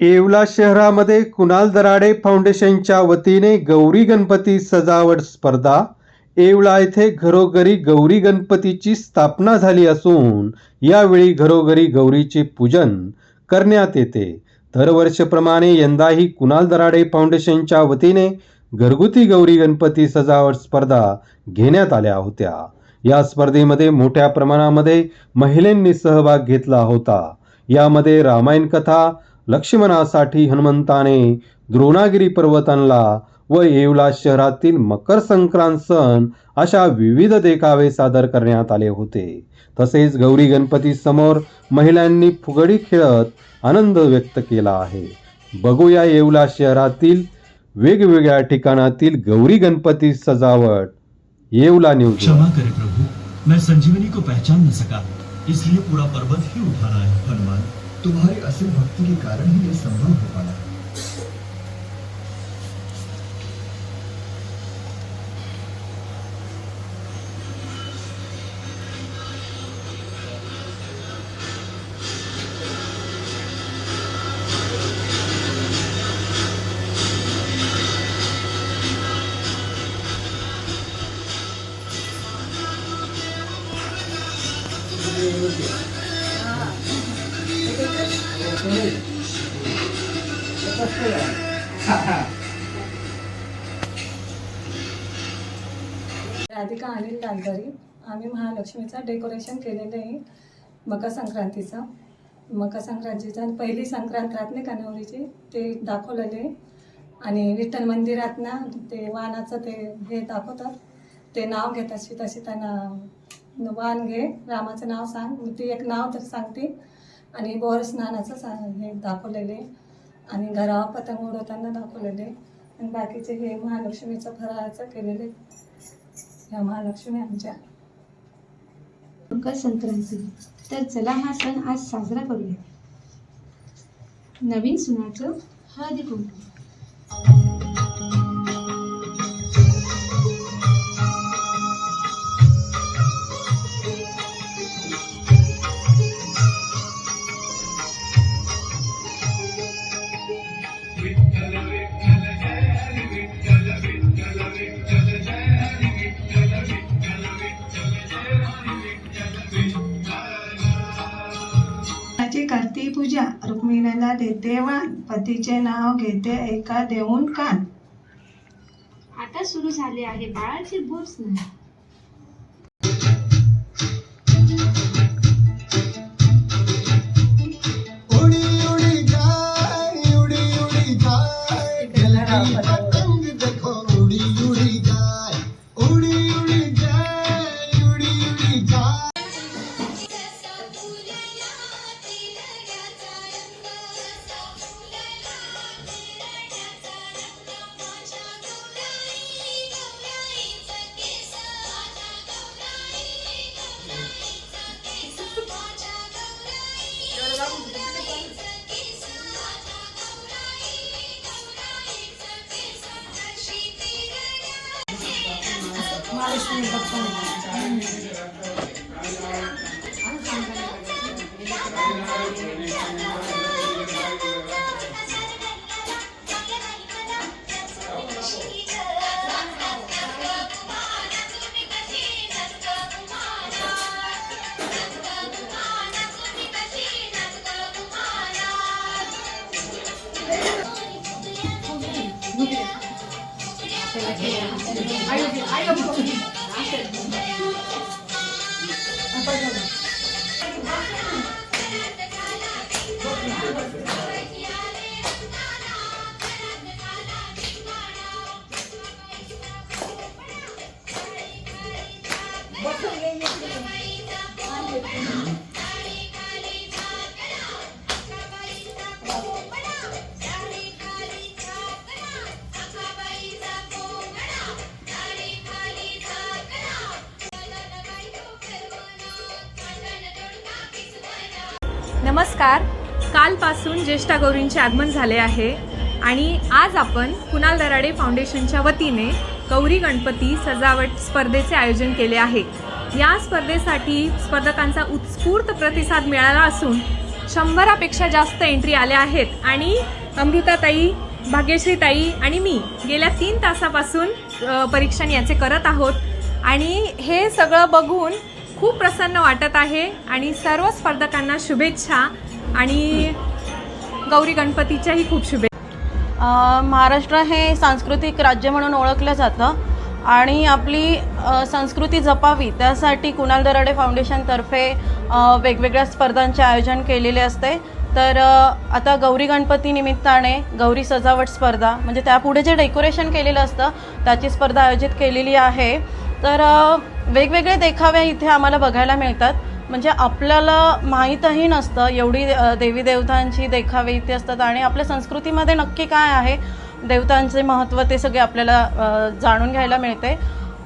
येवला शहरामध्ये कुणाल दराडे फाउंडेशनच्या वतीने गौरी गणपती सजावट स्पर्धा येवला येथे घरोघरी गौरी गणपतीची स्थापना झाली असून यावेळी घरोघरी गौरीचे पूजन करण्यात येते. दरवर्षीप्रमाणे यंदाही कुणाल दराडे फाउंडेशनच्या वतीने घरगुती गौरी गणपती सजावट स्पर्धा घेण्यात आल्या होत्या. या स्पर्धेमध्ये मोठ्या प्रमाणामध्ये महिलांनी सहभाग घेतला होता. यामध्ये रामायण कथा लक्ष्मणासाठी हनुमंताने द्रोणागिरी पर्वतांना व येवला शहरातील मकर संक्रांत सण अशा विविध देखावे सादर करण्यात आले होते. तसेच गौरी गणपती समोर महिलांनी फुगडी खेळत आनंद व्यक्त केला आहे. बघूया येवला शहरातील वेगवेगळ्या ठिकाणातील गौरी गणपती सजावट. येवला न्यूज. क्षमा करे प्रभु मैं संजीवनी को पहचान न सका इसलिए पूरा पर्वत ही उठाना है हनुमान। तुम्हारी असल भक्ति के कारण ही यह संभव हो पाया। राधिका अनिल लालदरी आम्ही महालक्ष्मीचा डेकोरेशन केलेलं आहे मकर संक्रांतीचं मकर संक्रांतीचा पहिली संक्रांत राहत नाही का नवरीची ते दाखवलेले आहे. आणि विठ्ठल मंदिरात ना ते वानाचं ते हे दाखवतात. ते नाव घेतात सीता सीताना वाण घे रामाचं नाव सांग. मी ती एक नाव तर सांगते. आणि बोर स्नानाचं सा हे दाखवलेले आणि घरावर पतंग उडवताना दाखवलेले. आणि बाकीचे हे महालक्ष्मीचं फराळाचं केलेले. ह्या महालक्ष्मी आमच्या. मकर संक्रांती. तर चला हा सण आज साजरा करूया. नवीन सुनाचं हळदी कुंकू. देते वाण पतीचे नाव घेते एका देऊन कान. आता सुरू झाले आहे बाळाचे बोर स्नान. Look at it. 알려줘 알려줘 नमस्कार. कालपासून ज्येष्ठा गौरींचे आगमन झाले आहे आणि आज आपण कुणाल दराडे फाउंडेशनच्या वतीने गौरी गणपती सजावट स्पर्धेचे आयोजन केले आहे. या स्पर्धेसाठी स्पर्धकांचा उत्स्फूर्त प्रतिसाद मिळाला असून शंभरापेक्षा जास्त एंट्री आल्या आहेत आणि अमृताताई भाग्यश्रीताई आणि मी गेल्या तीन तासापासून परीक्षण याचे करत आहोत. आणि हे सगळं बघून खूप प्रसन्न वाटत आहे आणि सर्व स्पर्धकांना शुभेच्छा आणि गौरी गणपतीच्याही खूप शुभेच्छा महाराष्ट्र हे सांस्कृतिक राज्य म्हणून ओळखलं जातं आणि आपली संस्कृती जपावी त्यासाठी कुणाल दराडे फाउंडेशनतर्फे वेगवेगळ्या स्पर्धांचे आयोजन केलेले असते. तर आता गौरी गणपती निमित्ताने गौरी सजावट स्पर्धा म्हणजे त्यापुढे जे डेकोरेशन केलेलं असतं त्याची स्पर्धा आयोजित केलेली आहे. तर वेगवेगळे देखावे इथे आम्हाला बघायला मिळतात. म्हणजे आपल्याला माहीतही नसतं एवढी देवी देवतांची देखावे इथे असतात आणि आपल्या संस्कृतीमध्ये नक्की काय आहे देवतांचे महत्त्व ते सगळे आपल्याला जाणून घ्यायला मिळते.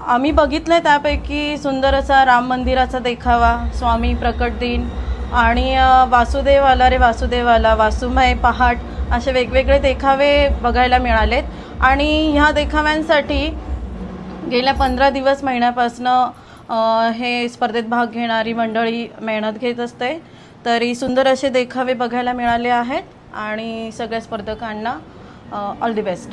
आम्ही बघितलं आहे त्यापैकी सुंदर असा राम मंदिराचा देखावा स्वामी प्रकट दिन आणि वासुदेव आला रे वासुदेव आला वासुमय पहाट असे वेगवेगळे देखावे बघायला मिळालेत. आणि ह्या देखाव्यांसाठी गेल्या पंधरा दिवस महिन्यापासनं हे स्पर्धेत भाग घेणारी मंडळी मेहनत घेत असते. तरी सुंदर असे देखावे बघायला मिळाले आहेत आणि सगळ्या स्पर्धकांना ऑल दी बेस्ट